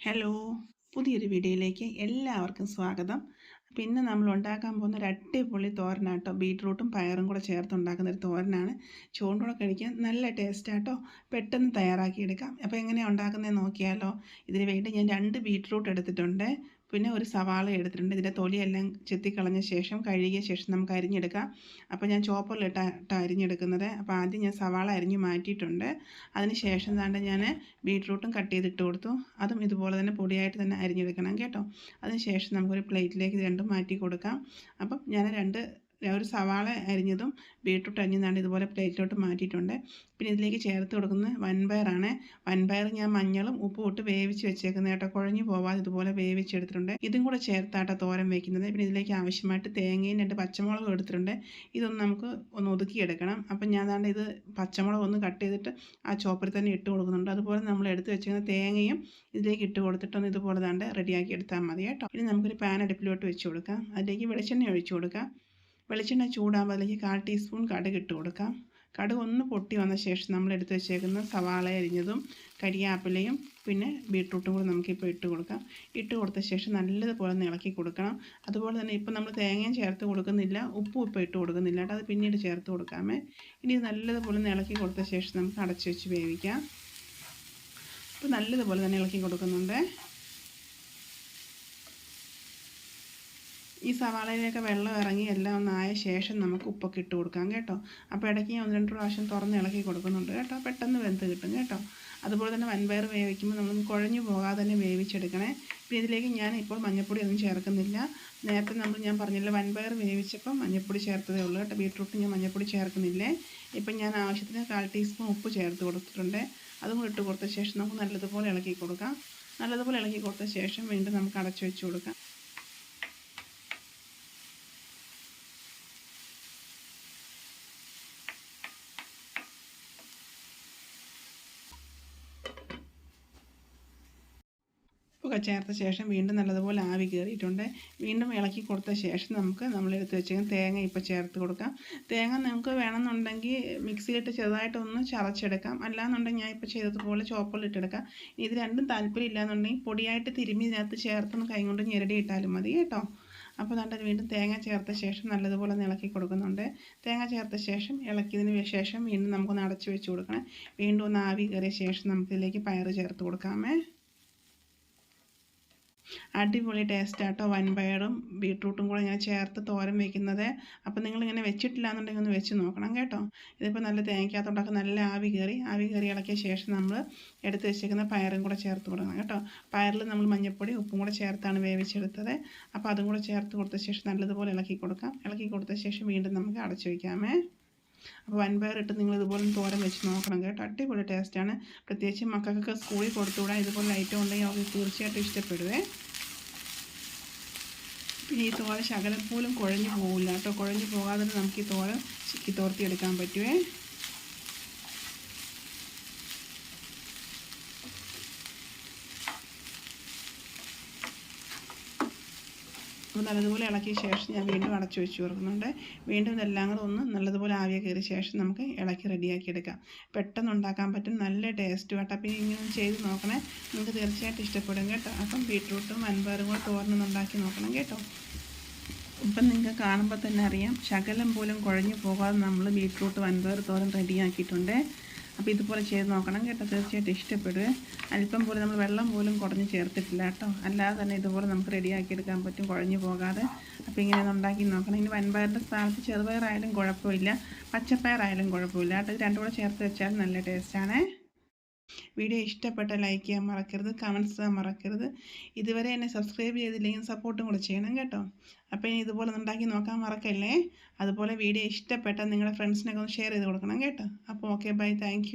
Hello പുതിയൊരു വീഡിയോയിലേക്ക് എല്ലാവർക്കും സ്വാഗതം. പിന്നെ നമ്മൾ ഉണ്ടാക്കാൻ പോകുന്ന ഒരു അടിപൊളി തോരനാട്ടോ ബീട്രൂട്ടും പയറും കൂടെ ചേർത്ത് ഉണ്ടാക്കുന്ന ഒരു തോരനാണ്. ചൂണ്ടോടെ കഴിക്കാൻ നല്ല ടേസ്റ്റാട്ടോ പെട്ടെന്ന് തയ്യാറാക്കിയെടുക്കാം അപ്പോൾ എങ്ങനെയാണ് ഉണ്ടാക്കുന്നതെന്ന് നോക്കിയാലോ. ഇതിന് വേണ്ടി ഞാൻ രണ്ട് ബീട്രൂട്ട് എടുത്തിട്ടുണ്ട്. പിന്നെ ഒരു സവാള എടുത്തിട്ടുണ്ട്. ഇതിന്റെ തൊലിയെല്ലാം ചെത്തിക്കളഞ്ഞ ശേഷം കഴുകിയ ശേഷം നമുക്ക് അരിഞ്ഞെടുക്കാം. അപ്പോൾ ഞാൻ ചോപ്പറിലിട്ടാണ് അരിഞ്ഞെടുക്കുന്നത്. അപ്പോൾ ആദ്യം ഞാൻ സവാള അരിഞ്ഞ് മാറ്റിയിട്ടുണ്ട്. അതിന് ശേഷം താണ്ട് ഞാൻ ബീട്രൂട്ടും കട്ട് ചെയ്തിട്ട് കൊടുത്തു. അതും ഇതുപോലെ തന്നെ പൊടിയായിട്ട് തന്നെ അരിഞ്ഞെടുക്കണം കേട്ടോ. അതിന് ശേഷം നമുക്കൊരു പ്ലേറ്റിലേക്ക് രണ്ടും മാറ്റി കൊടുക്കാം. അപ്പം ഞാൻ രണ്ട് ഒരു സവാള അരിഞ്ഞതും ബീട്രൂട്ട് അരിഞ്ഞതാണ് ഇതുപോലെ പ്ലേറ്റിലോട്ട് മാറ്റിയിട്ടുണ്ട്. പിന്നെ ഇതിലേക്ക് ചേർത്ത് കൊടുക്കുന്നത് വൻപയറാണ്. വൻപയർ ഞാൻ മഞ്ഞളും ഉപ്പും ഇട്ട് വേവിച്ച് വെച്ചേക്കുന്നത് കേട്ടോ. കുഴഞ്ഞു പോവാതെ ഇതുപോലെ വേവിച്ചെടുത്തിട്ടുണ്ട് ഇതും കൂടെ ചേർത്താട്ടോ തോരം വയ്ക്കുന്നത് പിന്നെ ഇതിലേക്ക് ആവശ്യമായിട്ട് തേങ്ങയും രണ്ട് പച്ചമുളകും എടുത്തിട്ടുണ്ട്. ഇതൊന്ന് നമുക്ക് ഒന്ന് ഒതുക്കിയെടുക്കണം. അപ്പം ഞാൻ അതാണ്ട് ഇത് പച്ചമുളക് ഒന്ന് കട്ട് ചെയ്തിട്ട് ആ ചോപ്പറിൽ തന്നെ ഇട്ട് കൊടുക്കുന്നുണ്ട്. അതുപോലെ നമ്മൾ എടുത്ത് വെച്ചിരിക്കുന്ന തേങ്ങയും ഇതിലേക്ക് ഇട്ട് കൊടുത്തിട്ടൊന്ന് ഇതുപോലെ ദാണ്ട് റെഡിയാക്കി എടുത്താൽ മതി കേട്ടോ. ഇനി നമുക്കൊരു പാൻ അടുപ്പിലോട്ട് വെച്ച് കൊടുക്കാം. അതിലേക്ക് വെളിച്ചെണ്ണ ഒഴിച്ചു കൊടുക്കാം. വെളിച്ചെണ്ണ ചൂടാകുമ്പോൾ അതിലേക്ക് കാൽ ടീസ്പൂൺ കടുക് ഇട്ട് കൊടുക്കാം. കടുക് ഒന്ന് പൊട്ടി വന്ന ശേഷം നമ്മൾ എടുത്ത് വെച്ചേക്കുന്ന സവാള അരിഞ്ഞതും കരിയാപ്പിലയും പിന്നെ ബീട്രൂട്ടും കൂടെ നമുക്കിപ്പോൾ ഇട്ട് കൊടുക്കാം. ഇട്ട് കൊടുത്ത ശേഷം നല്ലതുപോലെ ഒന്ന് ഇളക്കി കൊടുക്കണം. അതുപോലെ തന്നെ ഇപ്പോൾ നമ്മൾ തേങ്ങയും ചേർത്ത് കൊടുക്കുന്നില്ല ഉപ്പും ഇപ്പോൾ ഇട്ട് കൊടുക്കുന്നില്ല കേട്ടോ. അത് പിന്നീട് ചേർത്ത് കൊടുക്കാമേ. ഇനി നല്ലതുപോലെ ഒന്ന് ഇളക്കി കൊടുത്ത ശേഷം നമുക്ക് അടച്ചു വെച്ച് വേവിക്കാം. ഇപ്പോൾ നല്ലതുപോലെ തന്നെ ഇളക്കി കൊടുക്കുന്നുണ്ട്. ഈ സവാളയിലൊക്കെ വെള്ളം ഇറങ്ങി എല്ലാം ഒന്നായ ശേഷം നമുക്ക് ഉപ്പൊക്കെ ഇട്ട് കൊടുക്കാം കേട്ടോ. അപ്പോൾ ഇടയ്ക്ക് ഒന്ന് രണ്ട് പ്രാവശ്യം തുറന്ന് ഇളക്കി കൊടുക്കുന്നുണ്ട് കേട്ടോ. പെട്ടെന്ന് വെന്ത് കിട്ടും കേട്ടോ. അതുപോലെ തന്നെ വൻപയർ വേവിക്കുമ്പോൾ നമ്മൾ കുഴഞ്ഞു പോകാതെ തന്നെ വേവിച്ചെടുക്കണേ. പിന്നെ ഇതിലേക്ക് ഞാൻ ഇപ്പോൾ മഞ്ഞൾപ്പൊടി ഒന്നും ചേർക്കുന്നില്ല. നേരത്തെ നമ്മൾ ഞാൻ പറഞ്ഞില്ല വൻപയർ വേവിച്ചപ്പോൾ മഞ്ഞൾപ്പൊടി ചേർത്തതേ ഉള്ളൂ കേട്ടോ. ബീട്രൂട്ട് ഞാൻ മഞ്ഞൾപ്പൊടി ചേർക്കുന്നില്ലേ. ഇപ്പം ഞാൻ ആവശ്യത്തിന് കാൽ ടീസ്പൂൺ ഉപ്പ് ചേർത്ത് കൊടുത്തിട്ടുണ്ട്. അതും ഇട്ട് കൊടുത്ത ശേഷം നമുക്ക് നല്ലതുപോലെ ഇളക്കി കൊടുക്കാം. നല്ലതുപോലെ ഇളക്കി കൊടുത്ത ശേഷം വീണ്ടും നമുക്ക് അടച്ചു വെച്ച് കൊടുക്കാം. ഉപ്പൊക്കെ ചേർത്ത ശേഷം വീണ്ടും നല്ലതുപോലെ ആവി കയറിയിട്ടുണ്ട്. വീണ്ടും ഇളക്കി കൊടുത്ത ശേഷം നമുക്ക് നമ്മളെടുത്ത് വെച്ചിരിക്കുന്ന തേങ്ങ ഇപ്പോൾ ചേർത്ത് കൊടുക്കാം. തേങ്ങ നിങ്ങൾക്ക് വേണമെന്നുണ്ടെങ്കിൽ മിക്സിയിലിട്ട് ചെറുതായിട്ടൊന്ന് ചതച്ചെടുക്കാം. അല്ലാന്നുണ്ടെങ്കിൽ ഞാൻ ഇപ്പോൾ ചെയ്തതുപോലെ ചോപ്പറിലിട്ടെടുക്കാം ഇത് രണ്ടും താല്പര്യം ഇല്ലാന്നുണ്ടെങ്കിൽ പൊടിയായിട്ട് തിരുമ്മി ഇതിനകത്ത് ചേർത്തൊന്ന് കൈ കൊണ്ട് ഞെരടി ഇട്ടാലും മതി കേട്ടോ. അപ്പോൾ നല്ല വീണ്ടും തേങ്ങ ചേർത്ത ശേഷം നല്ലതുപോലെ ഒന്ന് ഇളക്കി കൊടുക്കുന്നുണ്ട്. തേങ്ങ ചേർത്ത ശേഷം ഇളക്കിയതിന് ശേഷം വീണ്ടും നമുക്കൊന്ന് അടച്ചു വെച്ച് കൊടുക്കണം. വീണ്ടും ഒന്ന് ആവി കയറിയ ശേഷം നമുക്കിതിലേക്ക് പയർ ചേർത്ത് കൊടുക്കാമേ. അടിപൊളി ടേസ്റ്റ് ആട്ടോ. വൻപയറും ബീട്രൂട്ടും കൂടെ ഇങ്ങനെ ചേർത്ത് തോരൻ വെക്കുന്നത്. അപ്പോൾ നിങ്ങളിങ്ങനെ വെച്ചിട്ടില്ല എന്നുണ്ടെങ്കിൽ ഒന്ന് വെച്ച് നോക്കണം കേട്ടോ. ഇതിപ്പോൾ നല്ല തേങ്ങയ്ക്കകത്തോട്ടൊക്കെ നല്ല ആവി കയറി ആവി കയറി ഇളക്കിയ ശേഷം നമ്മൾ എടുത്ത് വെച്ചേക്കുന്ന പയറും കൂടെ ചേർത്ത് കൊടുക്കണം കേട്ടോ. പയറിൽ നമ്മൾ മഞ്ഞൾപ്പൊടി ഉപ്പും കൂടെ ചേർത്താണ് വേവിച്ചെടുത്തത്. അപ്പോൾ അതും കൂടെ ചേർത്ത് കൊടുത്ത ശേഷം നല്ലതുപോലെ ഇളക്കി കൊടുക്കാം. ഇളക്കി കൊടുത്ത ശേഷം വീണ്ടും നമുക്ക് അടച്ചു വയ്ക്കാമേ അപ്പോൾ വൻ ഇട്ട് നിങ്ങൾ ഇതുപോലെ തോരൻ വെച്ച് നോക്കണം കേട്ടോ. അടിപൊളി ടേസ്റ്റാണ് പ്രത്യേകിച്ച് മക്കൾക്കൊക്കെ സ്കൂളിൽ കൊടുത്തുവിടാൻ ഇതുപോലെ ഐറ്റം ഉണ്ടെങ്കിൽ അവർക്ക് തീർച്ചയായിട്ടും ഇഷ്ടപ്പെടുവേ. പിന്നെ ഈ തോര ശകലം പോലും കുഴഞ്ഞു പോകില്ല കേട്ടോ. കുഴഞ്ഞു പോകാതെ നമുക്ക് ഈ തോര ചിക്കി തോർത്തിയെടുക്കാൻ പറ്റുമേ അപ്പോൾ നല്ലതുപോലെ ഇളക്കിയ ശേഷം ഞാൻ വീണ്ടും അടച്ചു വെച്ച് കൊടുക്കുന്നുണ്ട്. വീണ്ടും ഇതെല്ലാം കൂടെ ഒന്ന് നല്ലതുപോലെ ആവിയ കയറിയ ശേഷം നമുക്ക് ഇളക്കി റെഡിയാക്കി എടുക്കാം. പെട്ടെന്ന് ഉണ്ടാക്കാൻ പറ്റും നല്ല ടേസ്റ്റ് കേട്ടോ അപ്പോൾ ഇങ്ങനെ ചെയ്ത് നോക്കണേ. നിങ്ങൾക്ക് തീർച്ചയായിട്ടും ഇഷ്ടപ്പെടും കേട്ടോ. അപ്പം ബീട്രൂട്ടും വൻപയറും കൂടെ തോരനൊന്ന് ഉണ്ടാക്കി നോക്കണം കേട്ടോ. ഇപ്പം നിങ്ങൾക്ക് കാണുമ്പോൾ തന്നെ അറിയാം ശകലം പോലും കുഴഞ്ഞു പോകാതെ നമ്മൾ ബീട്രൂട്ട് വൻപയർ തോരൻ റെഡിയാക്കിയിട്ടുണ്ട് അപ്പോൾ ഇതുപോലെ ചെയ്ത് നോക്കണം കേട്ടോ. തീർച്ചയായിട്ടും ഇഷ്ടപ്പെടുക അല്പം പോലും നമ്മൾ വെള്ളം പോലും കുടഞ്ഞ് ചേർത്തിട്ടില്ല കേട്ടോ. അല്ലാതെ തന്നെ ഇതുപോലെ നമുക്ക് റെഡിയാക്കി എടുക്കാൻ പറ്റും കുഴഞ്ഞു പോകാതെ. അപ്പോൾ ഇങ്ങനെ ഉണ്ടാക്കി നോക്കണം. ഇനി വൻപയറിന്റെ സ്ഥാനത്ത് ചെറുപയറായാലും കുഴപ്പമില്ല പച്ചപ്പയറായാലും കുഴപ്പമില്ല കേട്ടോ. ഇത് രണ്ടും കൂടെ ചേർത്ത് വെച്ചാൽ നല്ല ടേസ്റ്റാണേ വീഡിയോ ഇഷ്ടപ്പെട്ട ലൈക്ക് ചെയ്യാൻ മറക്കരുത് കമൻസ് ചെയ്യാൻ മറക്കരുത്. ഇതുവരെ എന്നെ സബ്സ്ക്രൈബ് ചെയ്തില്ലെങ്കിൽ സപ്പോർട്ടും കൂടെ ചെയ്യണം കേട്ടോ. അപ്പോൾ ഇനി ഇതുപോലെ ഉണ്ടാക്കി നോക്കാൻ മറക്കല്ലേ? അതുപോലെ വീഡിയോ ഇഷ്ടപ്പെട്ടാൽ നിങ്ങളുടെ ഫ്രണ്ട്സിനൊക്കെ ഒന്ന് ഷെയർ ചെയ്ത് കൊടുക്കണം കേട്ടോ. അപ്പോൾ ഓക്കെ ബൈ താങ്ക്